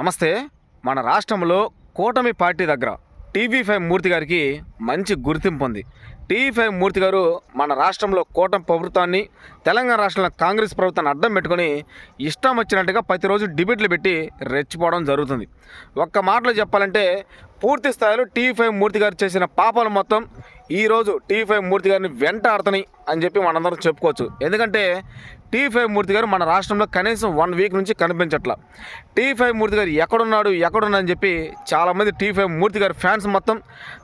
నమస్తే. మన రాష్ట్రంలో కూటమి పార్టీ దగ్గర టీవీ ఫైవ్ మూర్తి గారికి మంచి గుర్తింపు ఉంది. టీవీ ఫైవ్ మూర్తి గారు మన రాష్ట్రంలో కూటమి ప్రభుత్వాన్ని తెలంగాణ రాష్ట్రంలో కాంగ్రెస్ ప్రభుత్వాన్ని అడ్డం పెట్టుకొని ఇష్టం వచ్చినట్టుగా ప్రతిరోజు డిబేట్లు పెట్టి రెచ్చిపోవడం జరుగుతుంది. ఒక్క మాటలో చెప్పాలంటే పూర్తి స్థాయిలో టీవీ ఫైవ్ మూర్తి గారు చేసిన పాపాలు మొత్తం ఈరోజు టీ ఫైవ్ మూర్తి గారిని వెంటాడుతున్నాయి అని చెప్పి మనందరం చెప్పుకోవచ్చు. ఎందుకంటే టీ ఫైవ్ మూర్తి గారు మన రాష్ట్రంలో కనీసం వన్ వీక్ నుంచి కనిపించట్ల. టీ ఫైవ్ మూర్తి గారు ఎక్కడున్నాడు ఎక్కడున్నా అని చెప్పి చాలామంది టీ ఫైవ్ మూర్తి గారి ఫ్యాన్స్ మొత్తం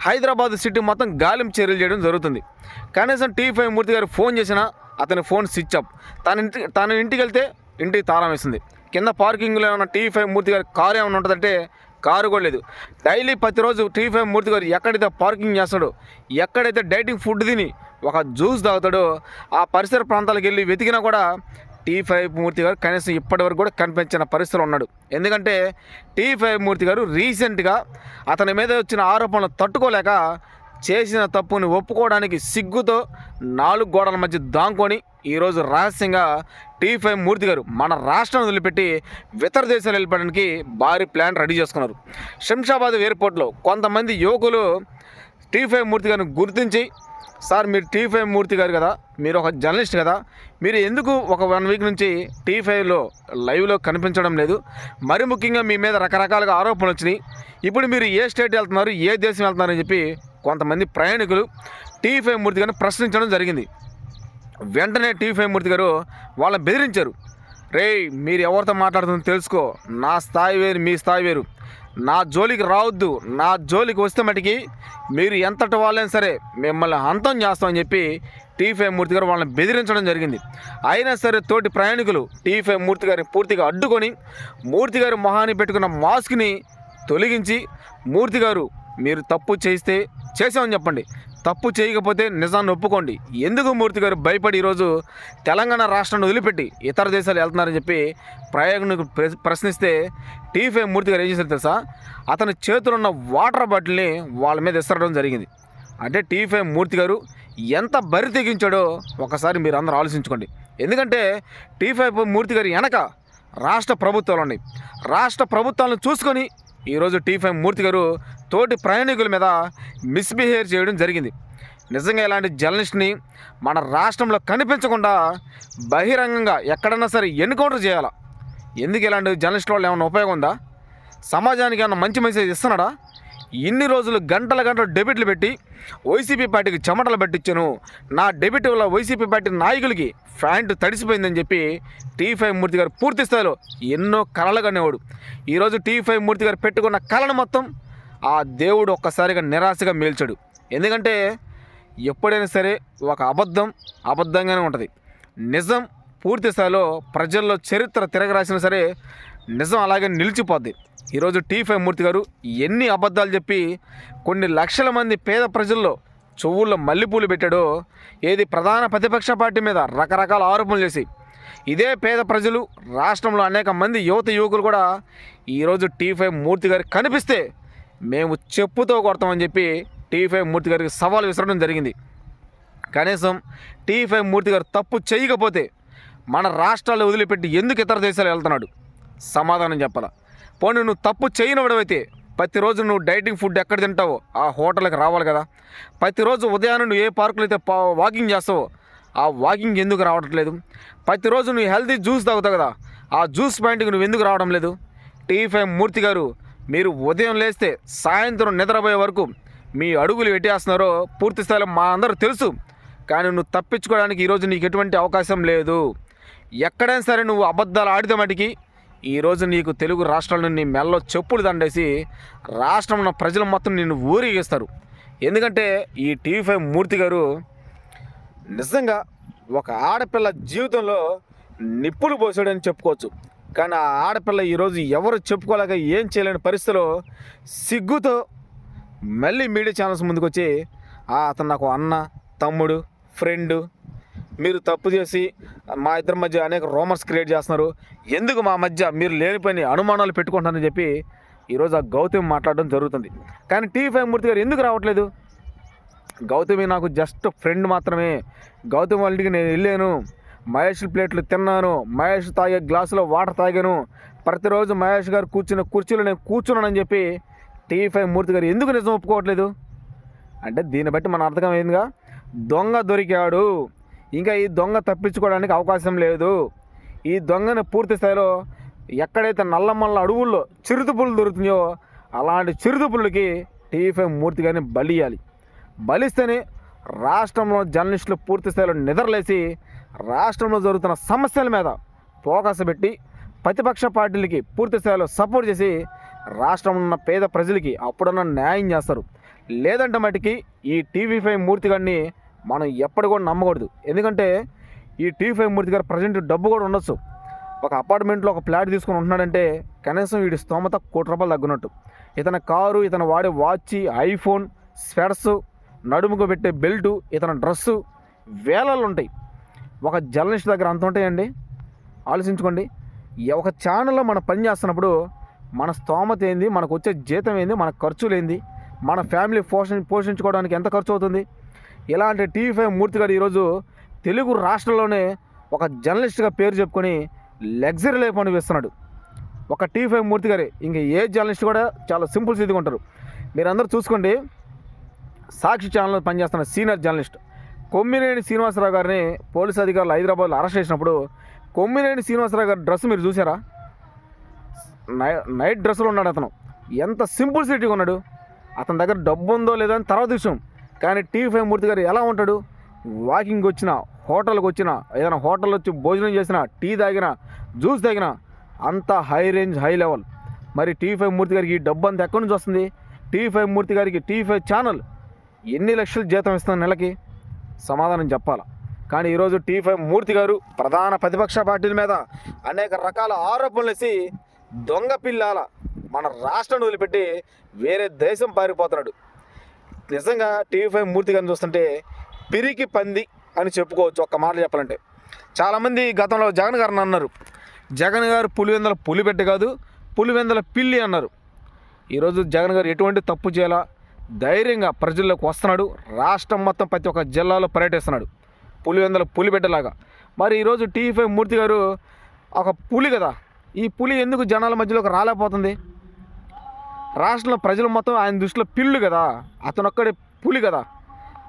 హైదరాబాద్ సిటీ మొత్తం గాలిం చర్యలు చేయడం జరుగుతుంది. కనీసం టీ ఫైవ్ మూర్తి గారు ఫోన్ చేసినా అతని ఫోన్ స్విచ్ ఆఫ్. తన ఇంటి తన ఇంటికి వెళ్తే ఇంటికి తాళం వేసింది. కింద పార్కింగ్లో ఏమైనా టీ ఫైవ్ మూర్తి గారి కారు ఏమైనా ఉంటుందంటే కారు కూడా లేదు. డైలీ ప్రతిరోజు టీ ఫైవ్ మూర్తి గారు ఎక్కడైతే పార్కింగ్ చేస్తాడో ఎక్కడైతే డైటింగ్ ఫుడ్ తిని ఒక జ్యూస్ తాగుతాడో ఆ పరిసర ప్రాంతాలకు వెళ్ళి వెతికినా కూడా టీ ఫైవ్ మూర్తి గారు కనీసం ఇప్పటివరకు కూడా కనిపించిన పరిస్థితిలో ఉన్నాడు. ఎందుకంటే టీ ఫైవ్ మూర్తి గారు రీసెంట్గా అతని మీద వచ్చిన ఆరోపణలు తట్టుకోలేక చేసిన తప్పుని ఒప్పుకోవడానికి సిగ్గుతో నాలుగు గోడల మధ్య దాంకొని ఈరోజు రహస్యంగా టీ ఫైవ్ మూర్తి గారు మన రాష్ట్రం వదిలిపెట్టి ఇతర దేశాలు వెళ్ళిపోవడానికి భారీ ప్లాన్ రెడీ చేసుకున్నారు. శంషాబాద్ ఎయిర్పోర్ట్లో కొంతమంది యువకులు టీ ఫైవ్ మూర్తి గారిని గుర్తించి సార్ మీరు టీ ఫైవ్ మూర్తి గారు కదా మీరు ఒక జర్నలిస్ట్ కదా మీరు ఎందుకు ఒక వన్ వీక్ నుంచి టీ ఫైవ్లో లైవ్లో కనిపించడం లేదు? మరి ముఖ్యంగా మీ మీద రకరకాలుగా ఆరోపణలు వచ్చినాయి. ఇప్పుడు మీరు ఏ స్టేట్ వెళ్తున్నారు ఏ దేశం వెళ్తున్నారని చెప్పి కొంతమంది ప్రయాణికులు టీ ఫైవ్ మూర్తి గారిని ప్రశ్నించడం జరిగింది. వెంటనే టీ ఫైవ్ మూర్తి గారు వాళ్ళని బెదిరించారు. రేయ్ మీరు ఎవరితో మాట్లాడుతుందో తెలుసుకో. నా స్థాయి వేరు మీ స్థాయి వేరు. నా జోలికి రావద్దు. నా జోలికి వస్తే మటుకి మీరు ఎంతటి వాళ్ళైనా సరే మిమ్మల్ని అంతం చేస్తామని చెప్పి టీఫై మూర్తి గారు వాళ్ళని బెదిరించడం జరిగింది. అయినా సరే తోటి ప్రయాణికులు టీ ఫైవ్ మూర్తి గారిని పూర్తిగా అడ్డుకొని మూర్తి గారి మొహాన్ని పెట్టుకున్న మాస్క్ని తొలగించి మూర్తి గారు మీరు తప్పు చేస్తే చేసామని చెప్పండి. తప్పు చేయకపోతే నిజాన్ని ఒప్పుకోండి. ఎందుకు మూర్తి గారు భయపడి ఈరోజు తెలంగాణ రాష్ట్రాన్ని వదిలిపెట్టి ఇతర దేశాలు వెళ్తున్నారని చెప్పి ప్రయోగను ప్రశ్నిస్తే టీఫై మూర్తి గారు ఏం చేశారు తెలుసా? అతని చేతిలో ఉన్న వాటర్ బాటిల్ని వాళ్ళ మీద ఇస్తడం జరిగింది. అంటే టీ ఫైవ్ మూర్తి గారు ఎంత బరి తెగించాడో ఒకసారి మీరు అందరూ ఆలోచించుకోండి. ఎందుకంటే టీ ఫైవ్ మూర్తి గారి వెనక రాష్ట్ర ప్రభుత్వాలు ఉన్నాయి. రాష్ట్ర ప్రభుత్వాలను చూసుకొని ఈరోజు టీ ఫైవ్ మూర్తి గారు తోటి ప్రయాణికుల మీద మిస్బిహేవ్ చేయడం జరిగింది. నిజంగా ఇలాంటి జర్నలిస్ట్ని మన రాష్ట్రంలో కనిపించకుండా బహిరంగంగా ఎక్కడన్నా సరే ఎన్కౌంటర్ చేయాలా? ఎందుకు ఇలాంటి జర్నలిస్ట్ వాళ్ళు ఏమైనా ఉపయోగం ఉందా? సమాజానికి ఏమైనా మంచి మెసేజ్ ఇస్తున్నాడా? ఇన్ని రోజులు గంటల గంటలు డెబిట్లు పెట్టి వైసీపీ పార్టీకి చెమటలు పట్టించాను. నా డెబిట్ వల్ల వైసీపీ పార్టీ నాయకులకి ఫ్యాంట్ తడిసిపోయిందని చెప్పి టీ ఫైవ్ మూర్తి గారు పూర్తి స్థాయిలో ఎన్నో కళలు కనేవాడు ఈరోజు టీ ఫైవ్ మూర్తి గారు పెట్టుకున్న కళను మొత్తం ఆ దేవుడు ఒక్కసారిగా నిరాశగా మేల్చాడు. ఎందుకంటే ఎప్పుడైనా సరే ఒక అబద్ధం అబద్ధంగానే ఉంటుంది. నిజం పూర్తి స్థాయిలో ప్రజల్లో చరిత్ర తిరగరాసినా సరే నిజం అలాగే నిలిచిపోద్ది. ఈరోజు టీ ఫైవ్ మూర్తి గారు ఎన్ని అబద్ధాలు చెప్పి కొన్ని లక్షల మంది పేద ప్రజల్లో చెవుల్లో మల్లెపూలు పెట్టాడో ఏది ప్రధాన ప్రతిపక్ష పార్టీ మీద రకరకాల ఆరోపణలు చేసి ఇదే పేద ప్రజలు రాష్ట్రంలో అనేక మంది యువత యువకులు కూడా ఈరోజు టీ ఫైవ్ మూర్తి గారికి కనిపిస్తే మేము చెప్పుతో కొడతామని చెప్పి టీ ఫైవ్ మూర్తి గారికి సవాల్ విసరడం జరిగింది. కనీసం టీ ఫైవ్ మూర్తి గారు తప్పు చేయకపోతే మన రాష్ట్రాలు వదిలిపెట్టి ఎందుకు ఇతర దేశాలు వెళ్తున్నాడు? సమాధానం చెప్పాలా? పోనీ నువ్వు తప్పు చేయనివడమైతే ప్రతిరోజు నువ్వు డైటింగ్ ఫుడ్ ఎక్కడ తింటావో ఆ హోటల్కి రావాలి కదా. ప్రతిరోజు ఉదయాన్నే నువ్వు ఏ పార్కులో అయితే పా- వాకింగ్ చేస్తావో ఆ వాకింగ్ ఎందుకు రావట్లేదు? ప్రతిరోజు నువ్వు హెల్తీ జ్యూస్ తాగుతావు కదా ఆ జ్యూస్ పాయింట్కి నువ్వు ఎందుకు రావడం లేదు? టీ ఫైవ్ మూర్తి గారు మీరు ఉదయం లేస్తే సాయంత్రం నిద్రపోయే వరకు మీ అడుగులు పెట్టేస్తున్నారో పూర్తి స్థాయిలో మా అందరూ తెలుసు. కానీ నువ్వు తప్పించుకోవడానికి ఈరోజు నీకు ఎటువంటి అవకాశం లేదు. ఎక్కడైనా సరే నువ్వు అబద్ధాలు ఆడితే మటుకి ఈరోజు నీకు తెలుగు రాష్ట్రాలను నీ మెల్లో చెప్పులు దండేసి రాష్ట్రంలో ప్రజలు మొత్తం నిన్ను ఊరేగిస్తారు. ఎందుకంటే ఈ టీవీ ఫైవ్ మూర్తి గారు నిజంగా ఒక ఆడపిల్ల జీవితంలో నిప్పులు పోసాడని చెప్పుకోవచ్చు. కానీ ఆ ఆడపిల్ల ఈరోజు ఎవరు చెప్పుకోలేక ఏం చేయలేని పరిస్థితిలో సిగ్గుతో మళ్ళీ మీడియా ఛానల్స్ ముందుకు వచ్చి అతను నాకు అన్న తమ్ముడు ఫ్రెండు మీరు తప్పు చేసి మా ఇద్దరి మధ్య అనేక రోమర్స్ క్రియేట్ చేస్తున్నారు. ఎందుకు మా మధ్య మీరు లేనిపోయిన అనుమానాలు పెట్టుకుంటారని చెప్పి ఈరోజు ఆ గౌతమి మాట్లాడడం జరుగుతుంది. కానీ టీవీ ఫైవ్ మూర్తి గారు ఎందుకు రావట్లేదు? గౌతమి నాకు జస్ట్ ఫ్రెండ్ మాత్రమే. గౌతమి వాళ్ళకి నేను వెళ్ళాను. మహేష్ ప్లేట్లు తిన్నాను. మహేష్ తాగే గ్లాసులో వాటర్ తాగాను. ప్రతిరోజు మహేష్ గారు కూర్చున్న కుర్చీలో నేను కూర్చున్నానని చెప్పి టీవీ ఫైవ్ మూర్తి గారు ఎందుకు నిజం ఒప్పుకోవట్లేదు? అంటే దీన్ని బట్టి మన అర్థమైందిగా దొంగ దొరికాడు. ఇంకా ఈ దొంగ తప్పించుకోవడానికి అవకాశం లేదు. ఈ దొంగను పూర్తి స్థాయిలో ఎక్కడైతే నల్లమల్ల అడవుల్లో చిరుతుపులు దొరుకుతున్నాయో అలాంటి చిరుతుపులకి టీవీ ఫైవ్ మూర్తి గారిని బలియాలి బలిస్తేనే రాష్ట్రంలో జర్నలిస్టులు పూర్తి స్థాయిలో నిద్రలేసి రాష్ట్రంలో జరుగుతున్న సమస్యల మీద ఫోకస్ పెట్టి ప్రతిపక్ష పార్టీలకి పూర్తి స్థాయిలో సపోర్ట్ చేసి రాష్ట్రంలో ఉన్న పేద ప్రజలకి అప్పుడన్నా న్యాయం చేస్తారు. లేదంటే మటుకి ఈ టీవీ ఫైవ్ మూర్తి గారిని మనం ఎప్పటి కూడా నమ్మకూడదు. ఎందుకంటే ఈ టీ ఫైవ్ మూర్తి గారు ప్రజెంట్ డబ్బు కూడా ఉండొచ్చు. ఒక అపార్ట్మెంట్లో ఒక ఫ్లాట్ తీసుకొని ఉంటున్నాడంటే కనీసం వీడి స్తోమత కోటి రూపాయలు తగ్గునట్టు ఇతని కారు ఇతను వాడే వాచ్ ఐఫోన్ స్వెడ్స్ నడుముకు పెట్టే బెల్టు ఇతని డ్రెస్సు వేలలు ఉంటాయి. ఒక జర్నలిస్ట్ దగ్గర అంత ఉంటాయండి? ఆలోచించుకోండి. ఒక ఛానల్లో మనం పని చేస్తున్నప్పుడు మన స్తోమత ఏంది? మనకు వచ్చే జీతం ఏంది? మన ఖర్చులు ఏంది? మన ఫ్యామిలీ పోషణ పోషించుకోవడానికి ఎంత ఖర్చు అవుతుంది? ఇలాంటి టీవీ ఫైవ్ మూర్తి గారు ఈరోజు తెలుగు రాష్ట్రంలోనే ఒక జర్నలిస్ట్గా పేరు చెప్పుకొని లగ్జరీ లైఫ్ అనిపిస్తున్నాడు ఒక టీవీ ఫైవ్ మూర్తి గారే ఇంక ఏ జర్నలిస్ట్ కూడా చాలా సింపుల్ స్థితిగా ఉంటారు. మీరందరూ చూసుకోండి. సాక్షి ఛానల్లో పనిచేస్తున్న సీనియర్ జర్నలిస్ట్ కొమ్మినేని శ్రీనివాసరావు గారిని పోలీసు అధికారులు హైదరాబాద్లో అరెస్ట్ చేసినప్పుడు కొమ్మినేని శ్రీనివాసరావు గారి డ్రెస్ మీరు చూసారా నై- నైట్ డ్రెస్సులో ఉన్నాడు అతను. ఎంత సింపుల్ సిటీగా ఉన్నాడు. అతని దగ్గర డబ్బు ఉందో లేదో అని తర్వాత విషయం కానీ టీవీ ఫైవ్ మూర్తి గారు ఎలా ఉంటాడు? వాకింగ్ వచ్చిన హోటల్కి వచ్చిన ఏదైనా హోటల్ వచ్చి భోజనం చేసినా టీ తాగినా జ్యూస్ తాగినా అంత హై రేంజ్ హై లెవెల్. మరి టీవీ ఫైవ్ మూర్తి గారికి ఈ డబ్బు అంతా ఎక్కడి నుంచి వస్తుంది? టీవీ ఫైవ్ మూర్తి గారికి టీవీ ఫైవ్ ఛానల్ ఎన్ని లక్షలు జీతం ఇస్తుంది నెలకి? సమాధానం చెప్పాలా. కానీ ఈరోజు టీ ఫైవ్ మూర్తి గారు ప్రధాన ప్రతిపక్ష పార్టీల మీద అనేక రకాల ఆరోపణలు వేసి దొంగ పిల్లాల మన రాష్ట్రం వదిలిపెట్టి వేరే దేశం పారిపోతున్నాడు. నిజంగా టీవీ ఫైవ్ మూర్తి గారిని చూస్తుంటే పిరికి పంది అని చెప్పుకోవచ్చు ఒక్క మాట చెప్పాలంటే. చాలామంది గతంలో జగన్ గారిని అన్నారు. జగన్ గారు పులివెందల పులిబెట్ట కాదు పులివెందల పిల్లి అన్నారు. ఈరోజు జగన్ గారు ఎటువంటి తప్పు చేయాలా? ధైర్యంగా ప్రజల్లోకి వస్తున్నాడు. రాష్ట్రం మొత్తం ప్రతి ఒక్క జిల్లాలో పర్యటిస్తున్నాడు. పులివెందల పులిబిడ్డలాగా. మరి ఈరోజు టీవీ ఫైవ్ మూర్తి గారు ఒక పులి కదా? ఈ పులి ఎందుకు జనాల మధ్యలోకి రాలేకపోతుంది? రాష్ట్రంలో ప్రజలు మొత్తం ఆయన దృష్టిలో పిల్లు కదా అతను ఒక్కడే పులి కదా.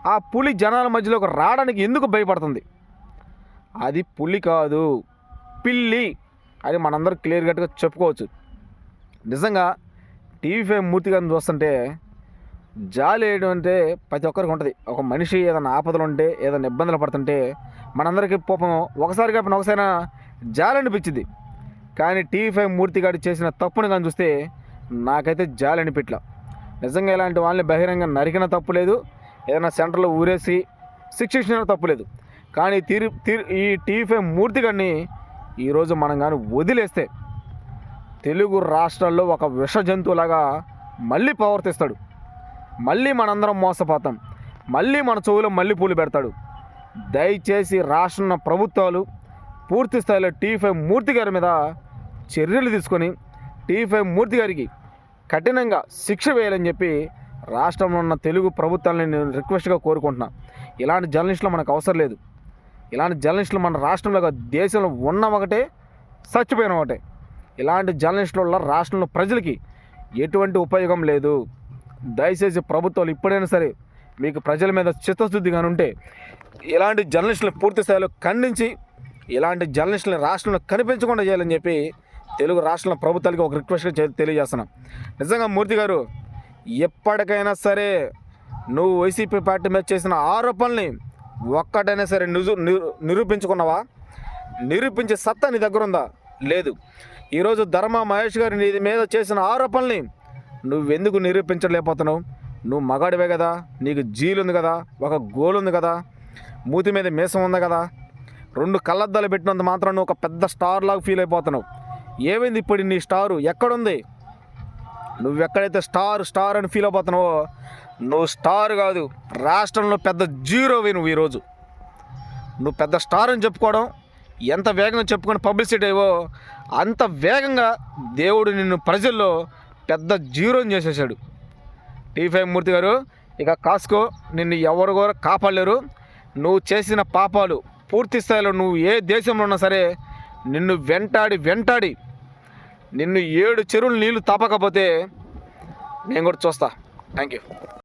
ఆ పులి జనాల మధ్యలోకి రావడానికి ఎందుకు భయపడుతుంది? అది పులి కాదు పిల్లి. అని మనందరూ క్లియర్ కట్గా చెప్పుకోవచ్చు. నిజంగా టీవీ ఫైవ్ మూర్తి గారిని చూస్తుంటే జాలి వేయడం అంటే ప్రతి ఒక్కరికి ఉంటుంది. ఒక మనిషి ఏదైనా ఆపదలు ఉంటే ఏదైనా ఇబ్బందులు పడుతుంటే మనందరికీ పాపం ఒకసారి కాకపోయినా ఒకసారి జాలి అనిపించింది. కానీ టీవీ ఫైవ్ మూర్తి గారు చేసిన తప్పుని కానీ చూస్తే నాకైతే జాలి అనిపించలా నిజంగా ఇలాంటి వాళ్ళని బహిరంగ నరికిన తప్పు లేదు. ఏదైనా సెంటర్లో ఊరేసి శిక్షించిన తప్పు లేదు. కానీ తీరు తీరు ఈ టీఫే ఫైవ్ మూర్తి గారిని ఈరోజు మనం కానీ వదిలేస్తే తెలుగు రాష్ట్రాల్లో ఒక విష జంతువులాగా మళ్ళీ ప్రవర్తిస్తాడు. మళ్ళీ మనందరం మోసపోతాం. మళ్ళీ మన చెవులో మళ్ళీ పూలు పెడతాడు. దయచేసి రాష్ట్ర ప్రభుత్వాలు పూర్తి స్థాయిలో టీ ఫైవ్ మూర్తి గారి మీద చర్యలు తీసుకొని టీ ఫైవ్ మూర్తి గారికి కఠినంగా శిక్ష వేయాలని చెప్పి రాష్ట్రంలో ఉన్న తెలుగు ప్రభుత్వాలని నేను రిక్వెస్ట్గా కోరుకుంటున్నా. ఇలాంటి జర్నలిస్టులు మనకు అవసరం లేదు. ఇలాంటి జర్నలిస్టులు మన రాష్ట్రంలో దేశంలో ఉన్న ఒకటే చచ్చిపోయిన ఒకటే. ఇలాంటి జర్నలిస్టుల వల్ల రాష్ట్రంలో ప్రజలకి ఎటువంటి ఉపయోగం లేదు. దయచేసి ప్రభుత్వాలు ఇప్పుడైనా సరే మీకు ప్రజల మీద చిత్తశుద్ధి ఉంటే ఇలాంటి జర్నలిస్టులను పూర్తి స్థాయిలో ఖండించి ఇలాంటి జర్నలిస్టులను రాష్ట్రంలో కనిపించకుండా చేయాలని చెప్పి తెలుగు రాష్ట్రంలో ప్రభుత్వాలకి ఒక రిక్వెస్ట్గా తెలియజేస్తున్నాం. నిజంగా మూర్తి గారు ఎప్పటికైనా సరే నువ్వు వైసీపీ పార్టీ మీద చేసిన ఆరోపణల్ని ఒక్కటైనా సరే నిజు నిరూపించుకున్నావా? నిరూపించే సత్తా నీ దగ్గర ఉందా? లేదు. ఈరోజు ధర్మ మహేష్ గారి నీ మీద చేసిన ఆరోపణల్ని నువ్వెందుకు నిరూపించలేకపోతున్నావు? నువ్వు మగాడివే కదా నీకు జీలుంది కదా ఒక గోలు ఉంది కదా మూతి మీద మీసం ఉంది కదా రెండు కళ్ళద్దాలు పెట్టినంత మాత్రం నువ్వు ఒక పెద్ద స్టార్ లాగా ఫీల్ అయిపోతున్నావు. ఏమైంది ఇప్పుడు నీ స్టారు? ఎక్కడుంది? నువ్వు ఎక్కడైతే స్టార్ స్టార్ అని ఫీల్ అయిపోతున్నావో నువ్వు స్టార్ కాదు రాష్ట్రంలో పెద్ద జీరోవి నువ్వు ఈరోజు. నువ్వు పెద్ద స్టార్ అని చెప్పుకోవడం ఎంత వేగంగా చెప్పుకొని పబ్లిసిటీ అయ్యో అంత వేగంగా దేవుడు నిన్ను ప్రజల్లో పెద్ద జీరోని చేసేసాడు. టీఫై ఫైవ్ మూర్తి గారు ఇక కాస్కో నిన్ను ఎవరు కూడా కాపాడలేరు. నువ్వు చేసిన పాపాలు పూర్తి స్థాయిలో నువ్వు ఏ దేశంలో ఉన్నా సరే నిన్ను వెంటాడి వెంటాడి నిన్ను ఏడు చెరువులు నీళ్ళు తప్పకపోతే నేను కూడా చూస్తా. Thank you